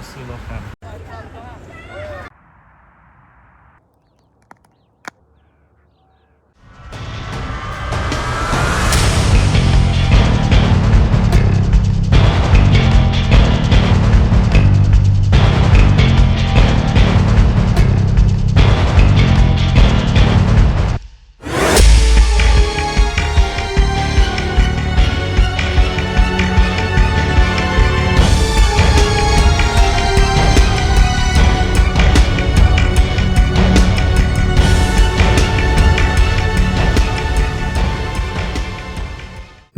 Burası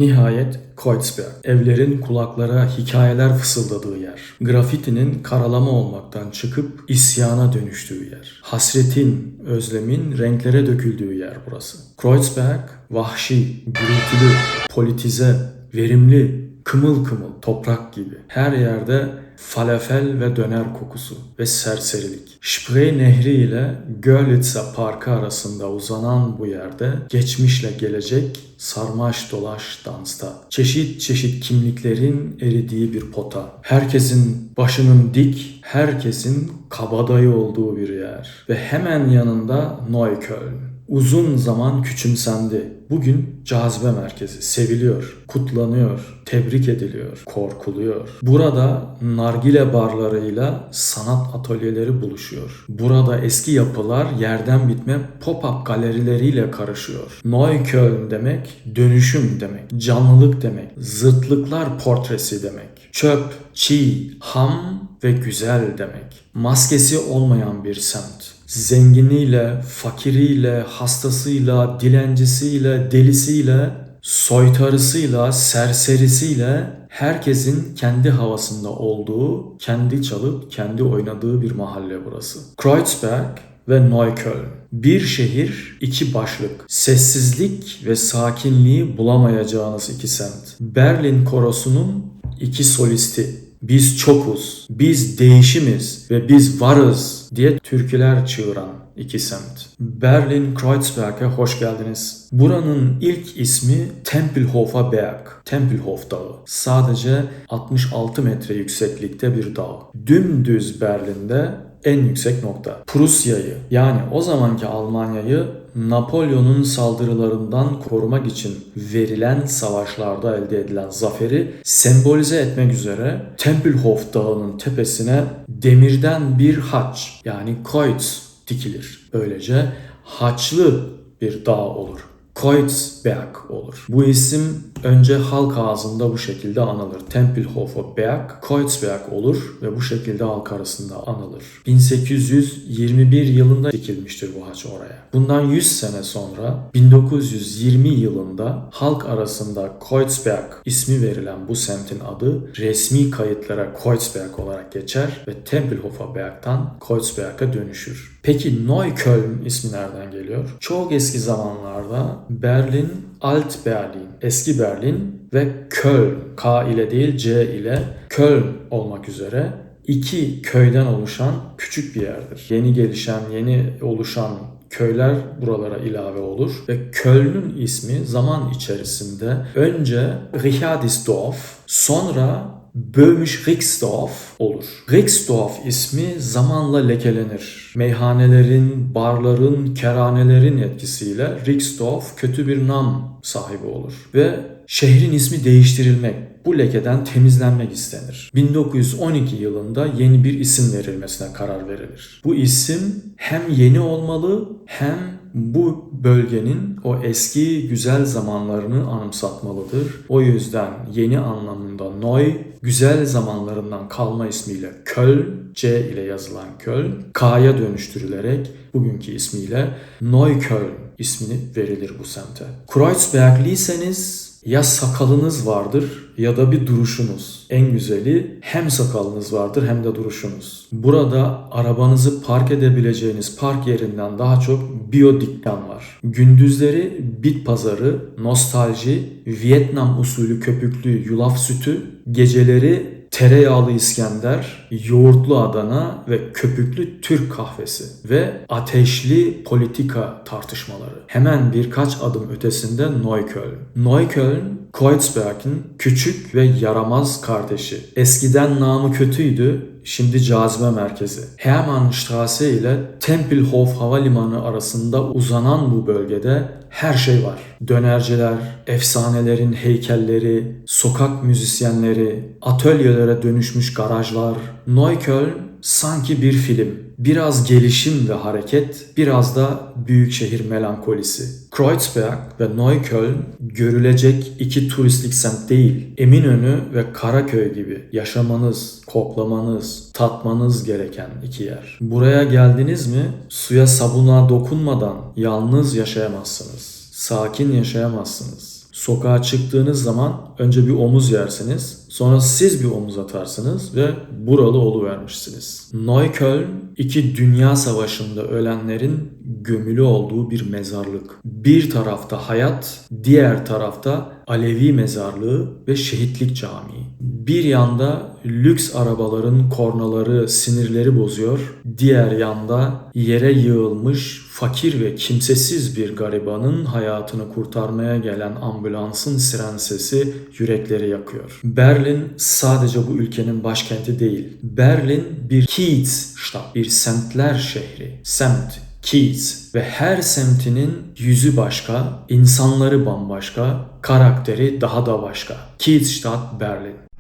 Nihayet Kreuzberg, evlerin kulaklara hikayeler fısıldadığı yer. Grafitinin karalama olmaktan çıkıp isyana dönüştüğü yer. Hasretin, özlemin renklere döküldüğü yer burası. Kreuzberg, vahşi, gürültülü, politize, verimli, kımıl kımıl, toprak gibi. Her yerde falafel ve döner kokusu ve serserilik. Spree Nehri ile Görlitzer Parkı arasında uzanan bu yerde geçmişle gelecek sarmaş dolaş dansta. Çeşit çeşit kimliklerin eridiği bir pota. Herkesin başının dik, herkesin kabadayı olduğu bir yer. Ve hemen yanında Neukölln. Uzun zaman küçümsendi. Bugün cazibe merkezi. Seviliyor, kutlanıyor, tebrik ediliyor, korkuluyor. Burada nargile barlarıyla sanat atölyeleri buluşuyor. Burada eski yapılar yerden bitme pop-up galerileriyle karışıyor. Neukölln demek dönüşüm demek, canlılık demek, zırtlıklar portresi demek. Çöp, çiğ, ham ve güzel demek. Maskesi olmayan bir semt zenginiyle, fakiriyle, hastasıyla, dilencisiyle, delisiyle, soytarısıyla, serserisiyle herkesin kendi havasında olduğu, kendi çalıp kendi oynadığı bir mahalle burası. Kreuzberg ve Neukölln. Bir şehir, iki başlık. Sessizlik ve sakinliği bulamayacağınız iki semt. Berlin korosunun iki solisti. Biz çokuz, biz değişimiz ve biz varız diye türküler çığıran iki semt. Berlin Kreuzberg'e hoş geldiniz. Buranın ilk ismi Tempelhofer Berg, Tempelhof Dağı. Sadece 66 metre yükseklikte bir dağ. Dümdüz Berlin'de en yüksek nokta. Prusya'yı yani o zamanki Almanya'yı Napolyon'un saldırılarından korumak için verilen savaşlarda elde edilen zaferi sembolize etmek üzere Tempelhof Dağı'nın tepesine demirden bir haç yani Kreuz dikilir. Böylece haçlı bir dağ olur. Kreuzberg olur. Bu isim önce halk ağzında bu şekilde anılır. Tempelhofer Berg, Kreuzberg olur ve bu şekilde halk arasında anılır. 1821 yılında dikilmiştir bu haç oraya. Bundan 100 sene sonra 1920 yılında halk arasında Kreuzberg ismi verilen bu semtin adı resmi kayıtlara Kreuzberg olarak geçer ve Tempelhofer Berg'dan Kreuzberg'e dönüşür. Peki Neukölln ismi nereden geliyor? Çok eski zamanlarda Berlin, Alt Berlin, eski Berlin ve Köln, K ile değil C ile Köln olmak üzere iki köyden oluşan küçük bir yerdir. Yeni gelişen, yeni oluşan köyler buralara ilave olur ve Köln'ün ismi zaman içerisinde önce Richardisdorf, sonra Böhmisch Rixdorf olur. Rixdorf ismi zamanla lekelenir. Meyhanelerin, barların, kerhanelerin etkisiyle Rixdorf kötü bir nam sahibi olur. Ve şehrin ismi değiştirilmek, bu lekeden temizlenmek istenir. 1912 yılında yeni bir isim verilmesine karar verilir. Bu isim hem yeni olmalı hem bu bölgenin o eski güzel zamanlarını anımsatmalıdır. O yüzden yeni anlamında Neu, güzel zamanlarından kalma ismiyle Köln, C ile yazılan Köln, K'ya dönüştürülerek bugünkü ismiyle Neukölln ismini verilir bu semte. Kreuzbergliyseniz ya sakalınız vardır ya da bir duruşunuz. En güzeli hem sakalınız vardır hem de duruşunuz. Burada arabanızı park edebileceğiniz park yerinden daha çok biyo dükkan var. Gündüzleri bit pazarı, nostalji, Vietnam usulü köpüklü yulaf sütü, geceleri tereyağlı İskender, yoğurtlu Adana ve köpüklü Türk kahvesi ve ateşli politika tartışmaları. Hemen birkaç adım ötesinde Neukölln. Neukölln, Kreuzberg'in küçük ve yaramaz kardeşi. Eskiden namı kötüydü, şimdi cazibe merkezi. Hermannstraße ile Tempelhof Havalimanı arasında uzanan bu bölgede her şey var. Dönerciler, efsanelerin heykelleri, sokak müzisyenleri, atölyelere dönüşmüş garajlar. Neukölln sanki bir film. Biraz gelişim ve hareket, biraz da büyük şehir melankolisi. Kreuzberg ve Neukölln görülecek iki turistik semt değil. Eminönü ve Karaköy gibi yaşamanız, koklamanız, tatmanız gereken iki yer. Buraya geldiniz mi suya sabuna dokunmadan yalnız yaşayamazsınız. Sakin yaşayamazsınız. Sokağa çıktığınız zaman önce bir omuz yersiniz. Sonra siz bir omuz atarsınız ve buralı oluvermişsiniz. Neukölln iki dünya savaşında ölenlerin gömülü olduğu bir mezarlık. Bir tarafta hayat, diğer tarafta Alevi mezarlığı ve şehitlik camii. Bir yanda lüks arabaların kornaları sinirleri bozuyor, diğer yanda yere yığılmış fakir ve kimsesiz bir garibanın hayatını kurtarmaya gelen ambulansın siren sesi yürekleri yakıyor. Berlin sadece bu ülkenin başkenti değil. Berlin bir Kiezstadt, bir semtler şehri. Semt, Kiez ve her semtinin yüzü başka, insanları bambaşka, karakteri daha da başka. Kiezstadt, Berlin.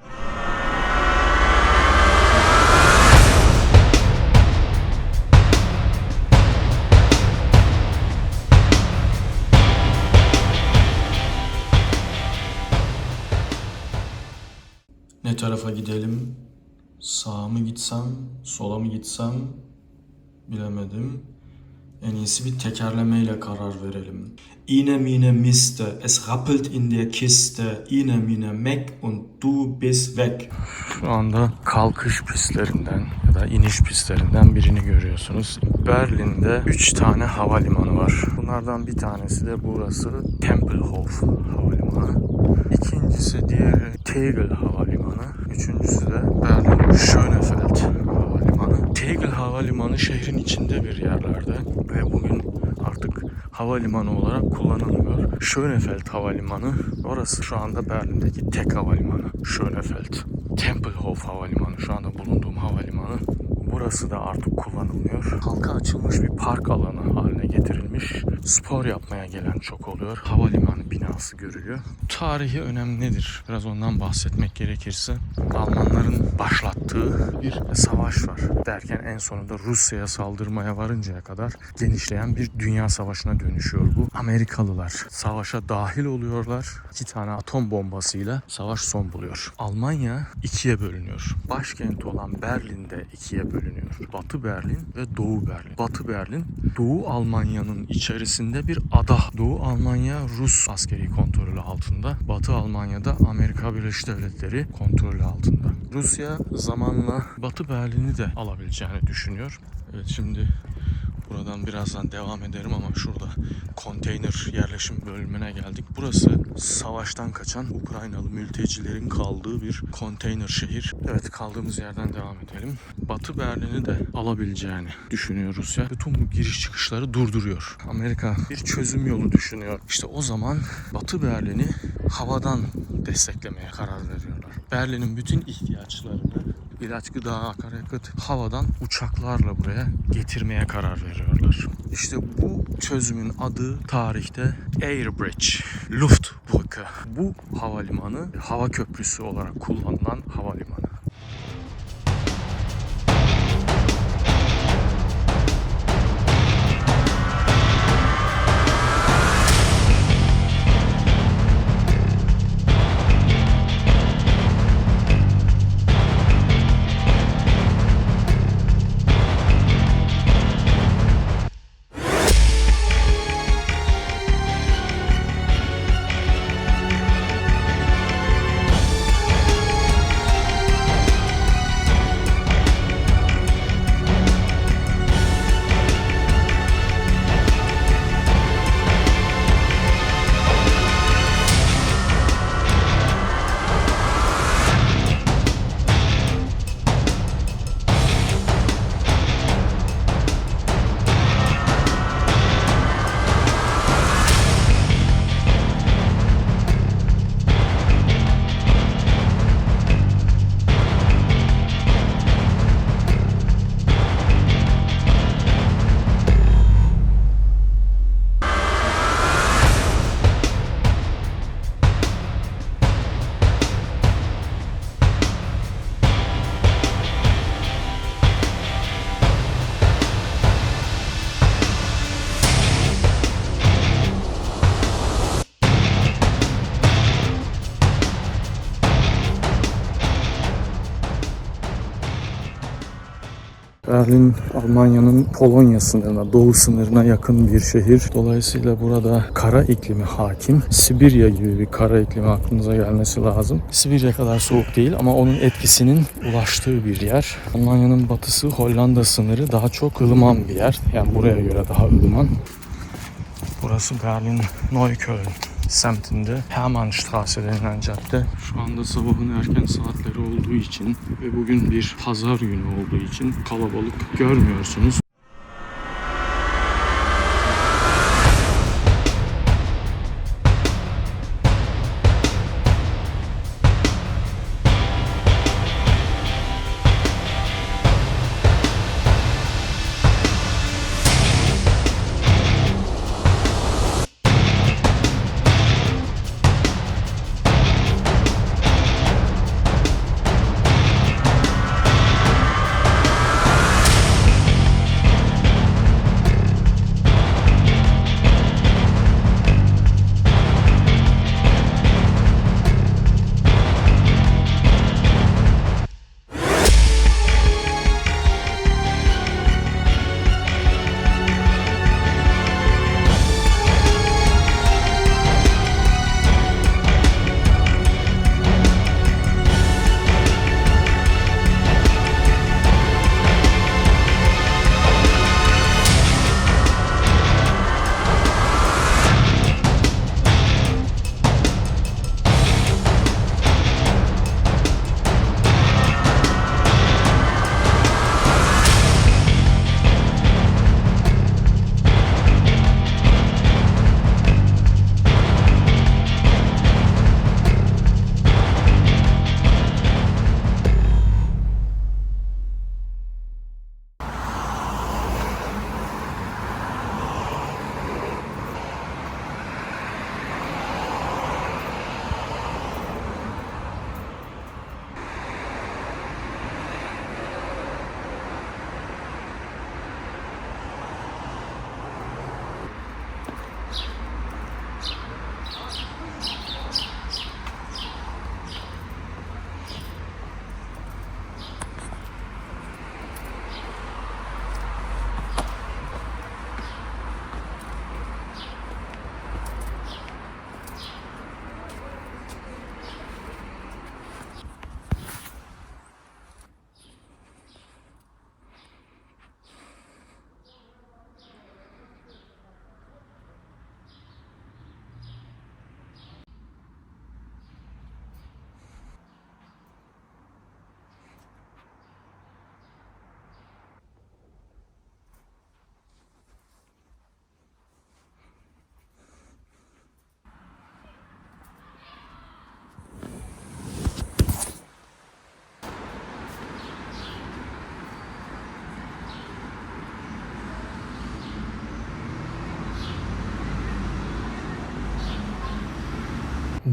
Tarafa gidelim? Sağa mı gitsem, sola mı gitsem bilemedim. En iyisi bir tekerlemeyle karar verelim. Ine mine miste, es rappelt in der Kiste, ine mine meck und du bist weg. Şu anda kalkış pistlerinden ya da iniş pistlerinden birini görüyorsunuz. Berlin'de 3 tane havalimanı var. Bunlardan bir tanesi de burası Tempelhof Havalimanı. İkincisi diğeri Tegel Havalimanı. Üçüncüsü de Berlin Havalimanı. Tegel Havalimanı şehrin içinde bir yerlerde ve bugün artık havalimanı olarak kullanılmıyor. Schönefeld Havalimanı orası şu anda Berlin'deki tek havalimanı. Schönefeld. Tempelhof Havalimanı şu anda bulunduğum havalimanı. Burası da artık kullanılmıyor. Halka açılmış bir park alanı haline getirilmiş. Spor yapmaya gelen çok oluyor. Havalimanı binası görülüyor. Tarihi önem nedir? Biraz ondan bahsetmek gerekirse Almanların başlattığı bir savaş var. Derken en sonunda Rusya'ya saldırmaya varıncaya kadar genişleyen bir dünya savaşına dönüşüyor bu. Amerikalılar savaşa dahil oluyorlar. İki tane atom bombasıyla savaş son buluyor. Almanya ikiye bölünüyor. Başkenti olan Berlin'de ikiye bölünüyor. Batı Berlin ve Doğu Berlin. Batı Berlin Doğu Almanya'nın içerisinde bir ada. Doğu Almanya Rus askeri kontrolü altında. Batı Almanya'da Amerika Birleşik Devletleri kontrolü altında. Rusya zamanla Batı Berlin'i de alabileceğini düşünüyor. Evet şimdi Buradan birazdan devam ederim ama şurada konteyner yerleşim bölümüne geldik. Burası savaştan kaçan Ukraynalı mültecilerin kaldığı bir konteyner şehir. Evet kaldığımız yerden devam edelim. Batı Berlin'i de alabileceğini düşünüyor Rusya. Bütün bu giriş çıkışları durduruyor. Amerika bir çözüm yolu düşünüyor. İşte o zaman Batı Berlin'i havadan desteklemeye karar veriyorlar. Berlin'in bütün ihtiyaçlarını ilaç, gıda, akaryakıt havadan uçaklarla buraya getirmeye karar veriyorlar. İşte bu çözümün adı tarihte Air Bridge, Luftbrücke. Bu havalimanı hava köprüsü olarak kullanılan havalimanı. Berlin Almanya'nın Polonya sınırına, doğu sınırına yakın bir şehir. Dolayısıyla burada kara iklimi hakim. Sibirya gibi bir kara iklimi aklınıza gelmesi lazım. Sibirya kadar soğuk değil ama onun etkisinin ulaştığı bir yer. Almanya'nın batısı Hollanda sınırı daha çok ılıman bir yer. Yani buraya göre daha ılıman. Burası Berlin Neukölln semtinde Hermannstraße denilen cadde. Şu anda sabahın erken saatleri olduğu için ve bugün bir pazar günü olduğu için kalabalık görmüyorsunuz.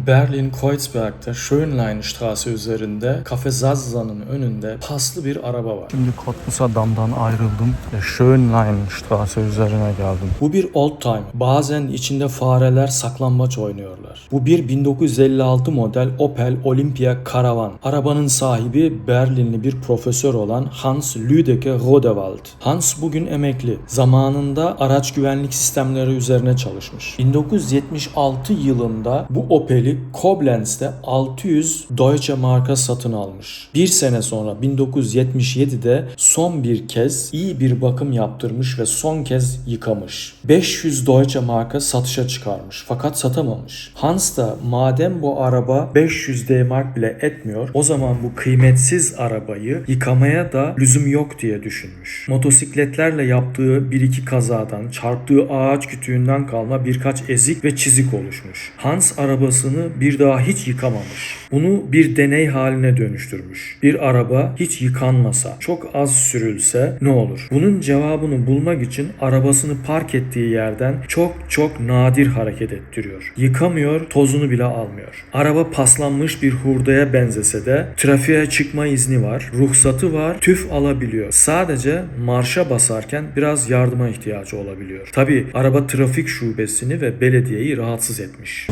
Berlin Kreuzberg'de Schönleinstraße üzerinde Kafe Zazza'nın önünde paslı bir araba var. Şimdi Cottbus'a-Damm'dan ayrıldım ve Schönleinstraße üzerine geldim. Bu bir old time. Bazen içinde fareler saklambaç oynuyorlar. Bu bir 1956 model Opel Olympia Caravan. Arabanın sahibi Berlinli bir profesör olan Hans Lüdecke Rodewald. Hans bugün emekli. Zamanında araç güvenlik sistemleri üzerine çalışmış. 1976 yılında bu Opel'i Koblenz'de 600 Deutsche marka satın almış. Bir sene sonra 1977'de son bir kez iyi bir bakım yaptırmış ve son kez yıkamış. 500 Deutsche marka satışa çıkarmış fakat satamamış. Hans da madem bu araba 500 D-mark bile etmiyor o zaman bu kıymetsiz arabayı yıkamaya da lüzum yok diye düşünmüş. Motosikletlerle yaptığı bir iki kazadan, çarptığı ağaç kütüğünden kalma birkaç ezik ve çizik oluşmuş. Hans arabasını bir daha hiç yıkamamış. Bunu bir deney haline dönüştürmüş. Bir araba hiç yıkanmasa, çok az sürülse ne olur? Bunun cevabını bulmak için arabasını park ettiği yerden çok çok nadir hareket ettiriyor. Yıkamıyor, tozunu bile almıyor. Araba paslanmış bir hurdaya benzese de trafiğe çıkma izni var, ruhsatı var, tüf alabiliyor. Sadece marşa basarken biraz yardıma ihtiyacı olabiliyor. Tabi araba trafik şubesini ve belediyeyi rahatsız etmiş.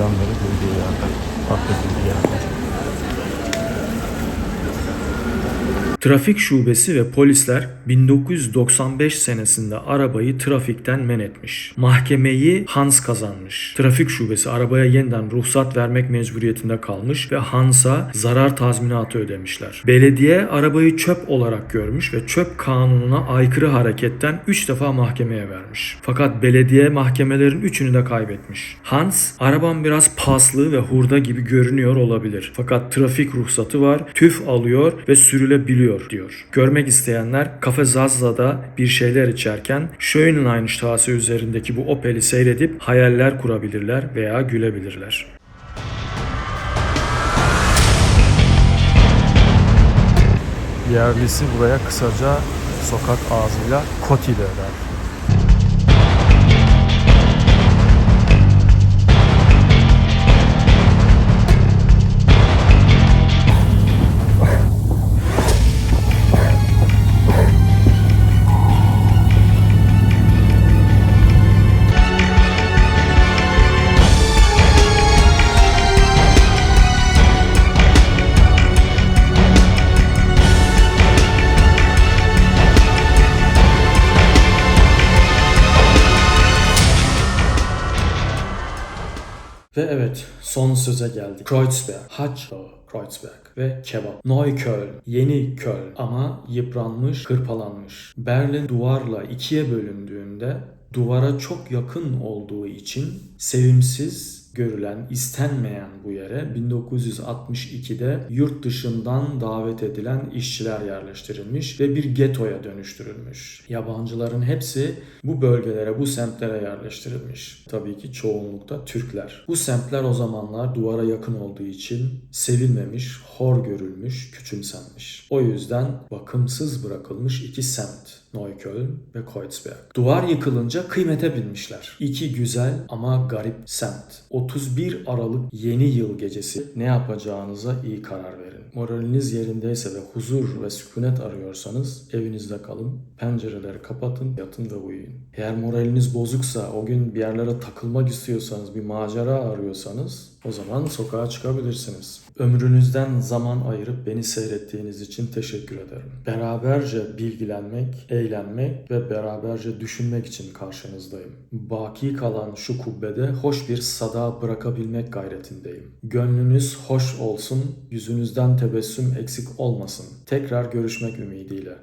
1977'den beri durduğu yerde, park edildiği yerde. Trafik şubesi ve polisler 1995 senesinde arabayı trafikten men etmiş. Mahkemeyi Hans kazanmış. Trafik şubesi arabaya yeniden ruhsat vermek mecburiyetinde kalmış ve Hans'a zarar tazminatı ödemişler. Belediye arabayı çöp olarak görmüş ve çöp kanununa aykırı hareketten 3 defa mahkemeye vermiş. Fakat belediye mahkemelerin 3'ünü de kaybetmiş. Hans, arabam biraz paslı ve hurda gibi görünüyor olabilir. Fakat trafik ruhsatı var, tüf alıyor ve sürülebiliyor diyor. Görmek isteyenler Kafe Zazza'da bir şeyler içerken Schönleinstraße üzerindeki bu Opel'i seyredip hayaller kurabilirler veya gülebilirler. Yerlisi buraya kısaca sokak ağzıyla Koti derler. Son söze geldik. Kreuzberg, Haç Dağı, Kreuzberg ve kebap. Neukölln, Yeni Köln ama yıpranmış, kırpalanmış. Berlin duvarla ikiye bölündüğünde duvara çok yakın olduğu için sevimsiz görülen, istenmeyen bu yere 1962'de yurt dışından davet edilen işçiler yerleştirilmiş ve bir getoya dönüştürülmüş. Yabancıların hepsi bu bölgelere, bu semtlere yerleştirilmiş. Tabii ki çoğunlukta Türkler. Bu semtler o zamanlar duvara yakın olduğu için sevilmemiş, hor görülmüş, küçümsenmiş. O yüzden bakımsız bırakılmış iki semt. Neukölln ve Kreuzberg. Duvar yıkılınca kıymete binmişler. İki güzel ama garip semt. 31 Aralık yeni yıl gecesi ne yapacağınıza iyi karar verin. Moraliniz yerindeyse ve huzur ve sükunet arıyorsanız evinizde kalın. Pencereleri kapatın, yatın ve uyuyun. Eğer moraliniz bozuksa, o gün bir yerlere takılmak istiyorsanız, bir macera arıyorsanız o zaman sokağa çıkabilirsiniz. Ömrünüzden zaman ayırıp beni seyrettiğiniz için teşekkür ederim. Beraberce bilgilenmek, eğlenmek ve beraberce düşünmek için karşınızdayım. Baki kalan şu kubbede hoş bir sada bırakabilmek gayretindeyim. Gönlünüz hoş olsun, yüzünüzden tebessüm eksik olmasın. Tekrar görüşmek ümidiyle.